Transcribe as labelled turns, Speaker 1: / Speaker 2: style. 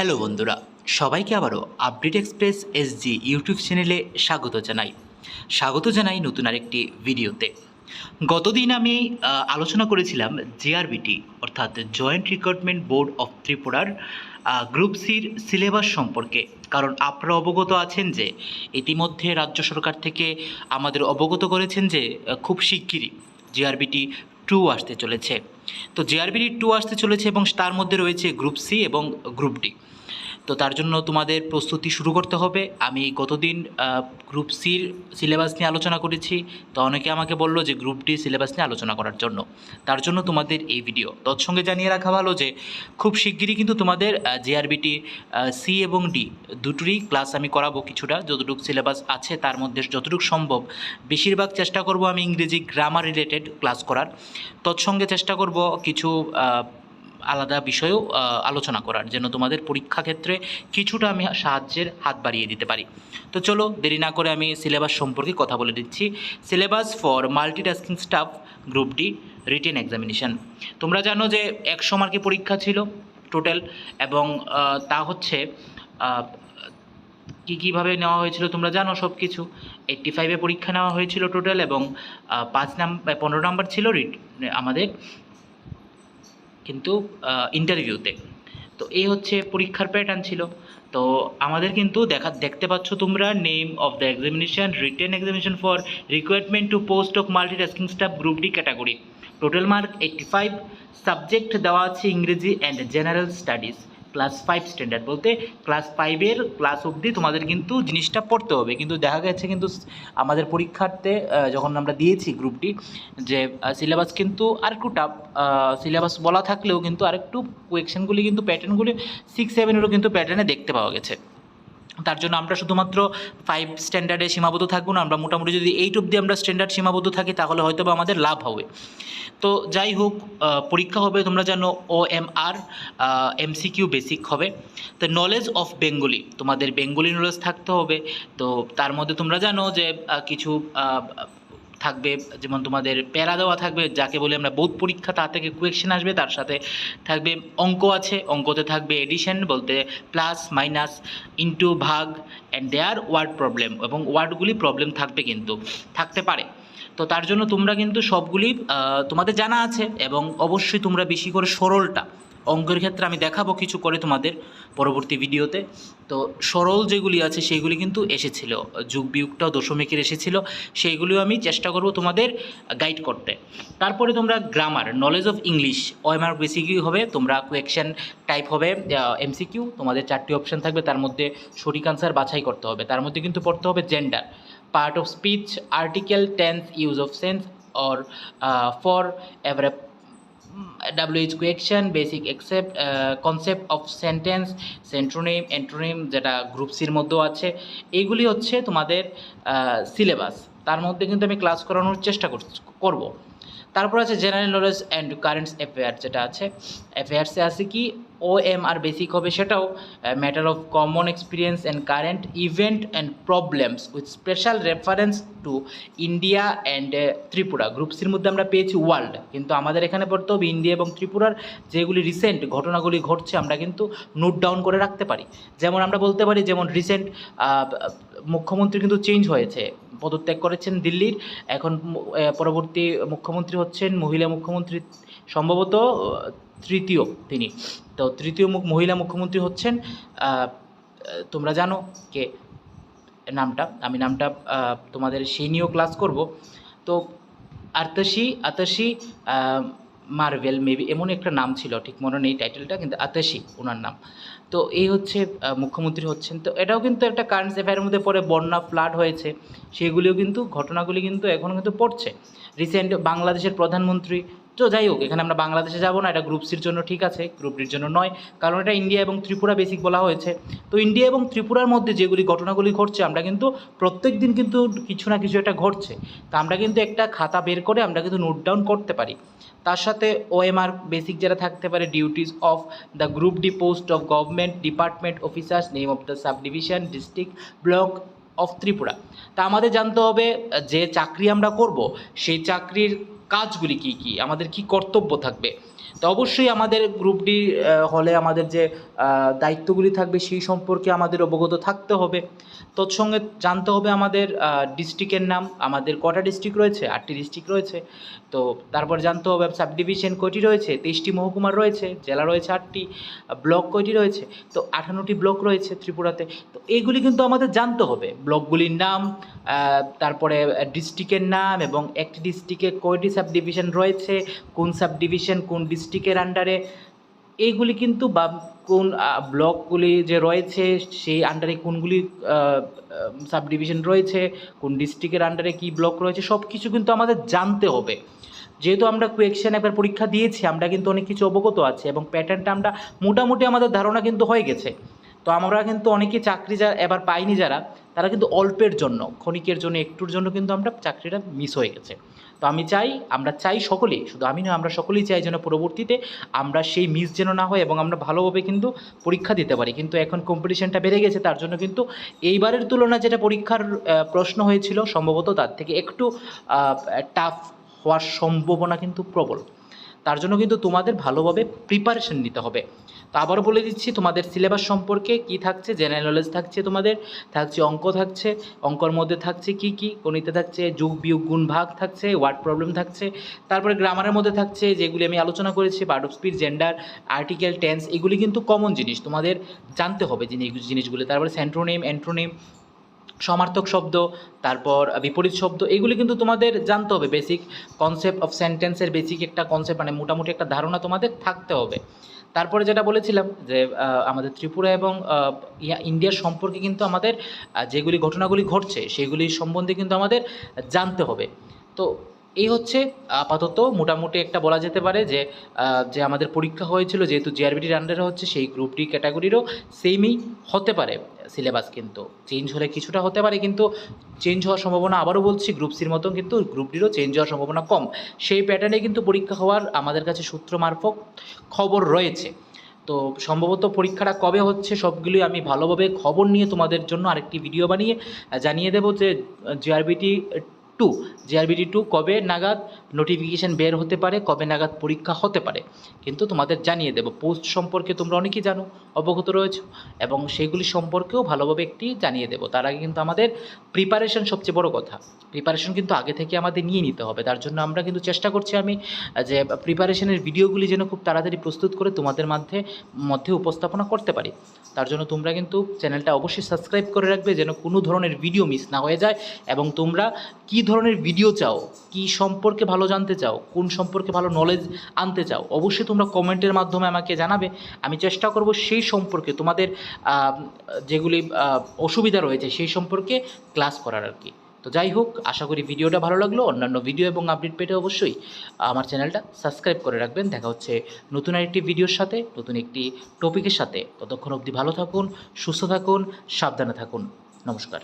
Speaker 1: Hello বন্ধুরা, সবাইকে আবারও আপডেট এক্সপ্রেস এসজি ইউটিউব চ্যানেলে স্বাগত জানাই। স্বাগত জানাই নতুন আরেকটি ভিডিওতে। গতদিন আমি আলোচনা করেছিলাম জেআরবিটি অর্থাৎ জয়েন্ট রিক্রুটমেন্ট বোর্ড অফ ত্রিপুরার গ্রুপ সির সিলেবাস সম্পর্কে। কারণ আপনারা অবগত আছেন যে, ইতিমধ্যে রাজ্য সরকার থেকে আমাদের অবগত করেছেন যে, খুব শিগগিরই জিআরবিটি টু আসতে চলেছে। তো জেআরবিডি টু আসতে চলেছে এবং তার মধ্যে রয়েছে গ্রুপ সি এবং গ্রুপ ডি তো তার জন্য তোমাদের প্রস্তুতি শুরু করতে হবে। আমি গতদিন গ্রুপ সির সিলেবাস নিয়ে আলোচনা করেছি। তো অনেকে আমাকে বলল যে গ্রুপ ডি সিলেবাস নিয়ে আলোচনা করার জন্য। তার জন্য তোমাদের এই ভিডিও তৎসঙ্গে জানিয়ে রাখা ভালো যে, খুব শিগগিরই কিন্তু তোমাদের জেআরবিটি সি এবং ডি দুটোরই ক্লাস আমি করাবো কিছুটা। যতটুকু সিলেবাস আছে তার মধ্যে যতটুকু সম্ভব। বেশিরভাগ চেষ্টা করব আমি ইংরেজি গ্রামার রিলেটেড ক্লাস করার। তৎসঙ্গে চেষ্টা করব কিছু আলাদা বিষয়েও আলোচনা করার যেন তোমাদের পরীক্ষা ক্ষেত্রে কিছুটা আমি সাহায্যের হাত বাড়িয়ে দিতে পারি। তো চলো দেরি না করে আমি সিলেবাস সম্পর্কে কথা বলে দিচ্ছি। Syllabus for multitasking staff group D written examination তোমরা জানো যে একশো মার্কের পরীক্ষা ছিল টোটাল এবং তা হচ্ছে কী কীভাবে নেওয়া হয়েছিল তোমরা জানো সব কিছু এইট্টি ফাইভে পরীক্ষা নেওয়া হয়েছিল টোটাল এবং পাঁচ নাম্বার পনেরো নাম্বার ছিল রিট আমাদের কিন্তু ইন্টারভিউতে তো এই হচ্ছে পরীক্ষার প্যাটার্ন ছিল। তো আমাদের কিন্তু দেখা, দেখতে পাচ্ছ তোমরা name of the examination written examination for requirement to post of multitasking staff group D category total mark eighty five subject দেওয়া আছে ইংরেজি and general studies class five standard বলতে ক্লাস ফাইভের ক্লাস অবধি তোমাদের কিন্তু জিনিসটা পড়তে হবে। কিন্তু দেখা গেছে কিন্তু আমাদের পরীক্ষার্থে যখন আমরা দিয়েছি গ্রুপটি যে সিলেবাস কিন্তু আরেকটু টাফ সিলেবাস বলা থাকলেও কিন্তু আরেকটু কোয়েকশনগুলি কিন্তু প্যাটার্নগুলি সিক্স সেভেনেরও কিন্তু প্যাটার্নে দেখতে পাওয়া গেছে। তার জন্য আমরা শুধুমাত্র ফাইভ স্ট্যান্ডার্ডে সীমাবদ্ধ থাকব না, আমরা মোটামুটি যদি এইট অব্দি আমরা স্ট্যান্ডার্ড সীমাবদ্ধ থাকি, তাহলে হয়তো বা আমাদের লাভ হবে। তো যাই হোক পরীক্ষা হবে, তোমরা জানো O M R MCQ basic হবে। তো নলেজ অফ বেঙ্গলি তোমাদের বেঙ্গলি নলেজ থাকতে হবে। তো তার মধ্যে তোমরা জানো যে কিছু থাকবে, যেমন তোমাদের প্যারা দেওয়া থাকবে, যাকে বলে আমরা বোধ পরীক্ষা তা থেকে কোয়েকশন আসবে, তার সাথে থাকবে অঙ্ক আছে, অঙ্কতে থাকবে এডিশন বলতে প্লাস মাইনাস ইনটু ভাগ অ্যান্ড দেয়ার ওয়ার্ড প্রবলেম এবং ওয়ার্ডগুলি প্রবলেম থাকবে কিন্তু, থাকতে পারে। তো তার জন্য তোমরা কিন্তু সবগুলি তোমাদের জানা আছে এবং অবশ্যই তোমরা বেশি করে সরলটা অঙ্কের ক্ষেত্রে আমি দেখাবো কিছু করে তোমাদের পরবর্তী ভিডিওতে। তো সরল যেগুলি আছে সেইগুলি কিন্তু এসেছিল যুগ বিয়োগটাও দশমিকের এসেছিল, সেইগুলিও আমি চেষ্টা করব তোমাদের গাইড করতে। তারপরে তোমরা grammar knowledge of English OMR বেসিকই হবে, তোমরা কোয়েকশন টাইপ হবে এমসিকিউ তোমাদের চারটি অপশান থাকবে, তার মধ্যে সঠিক আনসার বাছাই করতে হবে। তার মধ্যে কিন্তু পড়তে হবে gender part of speech article tense use of sense or for every WH question basic except concept of sentence সেন্ট্রোনিম antonym যেটা গ্রুপ সির মধ্যেও আছে। এইগুলি হচ্ছে তোমাদের সিলেবাস তার মধ্যে কিন্তু আমি ক্লাস করানোর চেষ্টা করব। তারপর আছে general knowledge and currents affair যেটা আছে। অ্যাফেয়ার্সে আছে কি ও এম আর বেসিক হবে সেটাও matter of common experience and current event and problems with special reference to India and Tripura. Group সির মধ্যে আমরা পেয়েছি ওয়ার্ল্ড কিন্তু আমাদের এখানে পড়তে হবে ইন্ডিয়া এবং ত্রিপুরার যেগুলি রিসেন্ট ঘটনাগুলি ঘটছে, আমরা কিন্তু নোট ডাউন করে রাখতে পারি। যেমন আমরা বলতে পারি, যেমন রিসেন্ট মুখ্যমন্ত্রী কিন্তু চেঞ্জ হয়েছে। পদত্যাগ করেছেন দিল্লির। এখন পরবর্তী মুখ্যমন্ত্রী হচ্ছেন মহিলা মুখ্যমন্ত্রী, সম্ভবত তৃতীয় তিনি। তো তৃতীয় মহিলা মুখ্যমন্ত্রী হচ্ছেন তোমরা জানো কে, নামটা। আমি নামটা তোমাদের সেই নিয়েও ক্লাস করব। তো আতসি আতসি মার্ভেল মেবি এমন একটা নাম ছিল, ঠিক মনে নেই টাইটেলটা কিন্তু আতাশি ওনার নাম। তো এই হচ্ছে মুখ্যমন্ত্রী হচ্ছেন। তো এটাও কিন্তু একটা কারেন্ট অ্যাফেয়ারের মধ্যে পরে বন্যা ফ্লাড হয়েছে। সেগুলিও কিন্তু, ঘটনাগুলি কিন্তু এখনও কিন্তু পড়ছে। রিসেন্ট বাংলাদেশের প্রধানমন্ত্রী তো যাই হোক, এখানে আমরা বাংলাদেশে যাব না, এটা গ্রুপ সির জন্য ঠিক আছে গ্রুপ ডির জন্য নয়, কারণ এটা ইন্ডিয়া এবং ত্রিপুরা বেসিক বলা হয়েছে। তো ইন্ডিয়া এবং ত্রিপুরার মধ্যে যেগুলি ঘটনাগুলি ঘটছে, আমরা কিন্তু প্রত্যেক দিন কিন্তু কিছু না কিছু একটা ঘটছে। তা আমরা কিন্তু একটা খাতা বের করে আমরা কিন্তু নোট ডাউন করতে পারি। তার সাথে ওএমআর বেসিক যেটা থাকতে পারে duties of the group D post of government department officers name of the sub division district block of Tripura. তা আমাদের জানতে হবে, যে চাকরি আমরা করব, সেই চাকরির কাজগুলি কি কি? আমাদের কি কর্তব্য থাকবে? তো অবশ্যই আমাদের গ্রুপটি হলে আমাদের যে দায়িত্বগুলি থাকবে সেই সম্পর্কে আমাদের অবগত থাকতে হবে। তৎসঙ্গে জানতে হবে আমাদের ডিস্ট্রিক্টের নাম, আমাদের কটা ডিস্ট্রিক্ট রয়েছে? আটটি ডিস্ট্রিক্ট রয়েছে। তো তারপর জানতে হবে সাব ডিভিশন কয়টি রয়েছে? তেইশটি মহকুমার রয়েছে, জেলা রয়েছে আটটি ব্লক কয়টি রয়েছে? তো আঠানোটি ব্লক রয়েছে ত্রিপুরাতে। তো এইগুলি কিন্তু আমাদের জানতে হবে। ব্লকগুলির নাম তারপরে ডিস্ট্রিক্টের নাম এবং একটি ডিস্ট্রিক্টে কয়টি সাব ডিভিশন রয়েছে, কোন সাব ডিভিশন কোন ডিস্ট্রিক্টের আন্ডারে এইগুলি কিন্তু বা কোন ব্লকগুলি যে রয়েছে, সেই আন্ডারে কোনগুলি সাব ডিভিশন রয়েছে, কোন ডিস্ট্রিক্টের আন্ডারে কী ব্লক রয়েছে সব কিছু কিন্তু আমাদের জানতে হবে। যেহেতু আমরা কোয়েকশন একবার পরীক্ষা দিয়েছি, আমরা কিন্তু অনেক কিছু অবগত আছে এবং প্যাটার্নটা আমরা মোটামুটি আমাদের ধারণা কিন্তু হয়ে গেছে। তো আমরা কিন্তু অনেকে চাকরি যা, এবার পাইনি যারা, তারা কিন্তু অল্পের জন্য, ক্ষণিকের জন্য, একটুর জন্য কিন্তু আমরা চাকরিটা মিস হয়ে গেছে। তো আমি চাই, আমরা চাই সকলেই শুধু আমি নয়, আমরা সকলেই চাই যেন পরবর্তীতে আমরা সেই মিস যেন না হয় এবং আমরা ভালোভাবে কিন্তু পরীক্ষা দিতে পারি। কিন্তু এখন কম্পিটিশনটা বেড়ে গেছে, তার জন্য কিন্তু এইবারের তুলনায় যেটা পরীক্ষার প্রশ্ন হয়েছিল, সম্ভবত তার থেকে একটু টাফ হওয়ার সম্ভাবনা কিন্তু প্রবল। তার জন্য কিন্তু তোমাদের ভালোভাবে প্রিপারেশন নিতে হবে। তো আবারও বলে দিচ্ছি, তোমাদের সিলেবাস সম্পর্কে কি থাকছে জেনারেল নলেজ থাকছে তোমাদের, থাকছে অঙ্ক থাকছে, অঙ্কর মধ্যে থাকছে কি কি, গণিতে থাকছে, যুগ, বিয়োগ, গুণ, ভাগ থাকছে ওয়ার্ড প্রবলেম থাকছে, তারপরে গ্রামারের মধ্যে থাকছে যেগুলি আমি আলোচনা করেছি part of speech gender article tense এগুলি কিন্তু কমন জিনিস, তোমাদের জানতে হবে জিনিস জিনিসগুলি, তারপরে সেন্ট্রোনেম অ্যান্ট্রোনেম সমার্থক শব্দ, তারপর বিপরীত শব্দ, এগুলি কিন্তু তোমাদের জানতে হবে বেসিক কনসেপ্ট অফ সেন্টেন্সের বেসিক একটা কনসেপ্ট মানে মোটামুটি একটা ধারণা তোমাদের থাকতে হবে। তারপরে যেটা বলেছিলাম যে আমাদের ত্রিপুরা এবং ইন্ডিয়ার সম্পর্কে কিন্তু আমাদের যেগুলি ঘটনাগুলি ঘটছে, সেগুলি সম্বন্ধে কিন্তু আমাদের জানতে হবে। তো এই হচ্ছে, আপাতত মোটামুটি একটা বলা যেতে পারে যে যে আমাদের পরীক্ষা হয়েছিল, যেহেতু জিআরবিটির আন্ডারে হচ্ছে, সেই গ্রুপ ডি ক্যাটাগরিরও সেমই হতে পারে সিলেবাস কিন্তু। চেঞ্জ হলে কিছুটা হতে পারে কিন্তু চেঞ্জ হওয়ার সম্ভাবনা আবারও বলছি গ্রুপ সির মতন কিন্তু গ্রুপ ডিরও চেঞ্জ হওয়ার সম্ভাবনা কম। সেই প্যাটার্নে কিন্তু পরীক্ষা হওয়ার আমাদের কাছে সূত্র মারফত খবর রয়েছে। তো সম্ভবত পরীক্ষাটা কবে হচ্ছে সবগুলি আমি ভালোভাবে খবর নিয়ে তোমাদের জন্য আরেকটি ভিডিও বানিয়ে জানিয়ে দেবো যে জিআরবিটি টু জিআরবিটি টু কবে নাগাদ নোটিফিকেশান বের হতে পারে, কবে নাগাদ পরীক্ষা হতে পারে, কিন্তু তোমাদের জানিয়ে দেবো। পোস্ট সম্পর্কে তোমরা অনেকেই জানো, অবগত রয়েছে, এবং সেগুলি সম্পর্কেও ভালোভাবে একটি জানিয়ে দেবো। তার আগে কিন্তু আমাদের প্রিপারেশন সবচেয়ে বড় কথা। প্রিপারেশন কিন্তু আগে থেকে আমাদের নিয়ে নিতে হবে। তার জন্য আমরা কিন্তু চেষ্টা করছি আমি, যে প্রিপারেশনের ভিডিওগুলি যেন খুব তাড়াতাড়ি প্রস্তুত করে তোমাদের মধ্যে মধ্যে উপস্থাপনা করতে পারি। তার জন্য তোমরা কিন্তু চ্যানেলটা অবশ্যই সাবস্ক্রাইব করে রাখবে, যেন কোনো ধরনের ভিডিও মিস না হয়ে যায়, এবং তোমরা কী ধরনের ভিডিও চাও? কী সম্পর্কে ভালো জানতে চাও? কোন সম্পর্কে ভালো নলেজ আনতে চাও? অবশ্যই তোমরা কমেন্টের মাধ্যমে আমাকে জানাবে। আমি চেষ্টা করব সেই সম্পর্কে তোমাদের যেগুলি অসুবিধা রয়েছে সেই সম্পর্কে ক্লাস করার আর কি। তো যাই হোক, আশা করি ভিডিওটা ভালো লাগল। অন্যান্য ভিডিও এবং আপডেট পেতে অবশ্যই আমার চ্যানেলটা সাবস্ক্রাইব করে রাখবেন। দেখা হচ্ছে নতুন আরেকটি ভিডিওর সাথে, নতুন একটি টপিকের সাথে। ততক্ষণ অবধি ভালো থাকুন, সুস্থ থাকুন, সাবধানে থাকুন। নমস্কার।